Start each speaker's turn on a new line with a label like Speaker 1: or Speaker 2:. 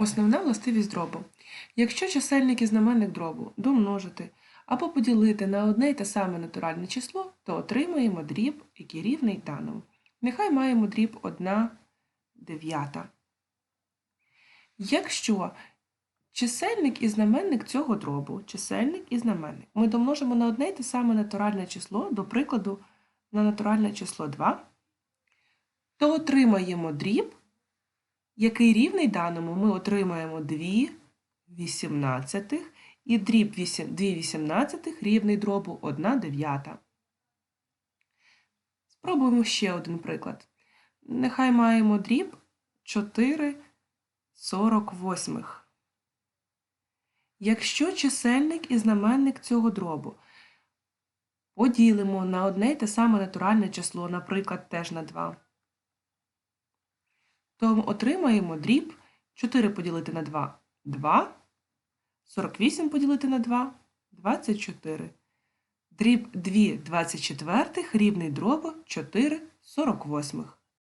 Speaker 1: Основна властивість дробу. Якщо чисельник і знаменник дробу домножити або поділити на одне й те саме натуральне число, то отримаємо дріб, який рівний даному. Нехай маємо дріб 1 дев'ята. Якщо чисельник і знаменник цього дробу, чисельник і знаменник, ми домножимо на одне й те саме натуральне число, до прикладу, на натуральне число 2, то отримаємо дріб, який рівний даному, ми отримаємо 2 вісімнадцятих і дріб 8, 2 вісімнадцятих рівний дробу 1 дев'ята. Спробуємо ще один приклад. Нехай маємо дріб 4 48. Якщо чисельник і знаменник цього дробу поділимо на одне й те саме натуральне число, наприклад, теж на 2, то отримаємо дріб 4 поділити на 2 – 2, 48 поділити на 2 – 24. Дріб 2 24 рівний дробу 4 48.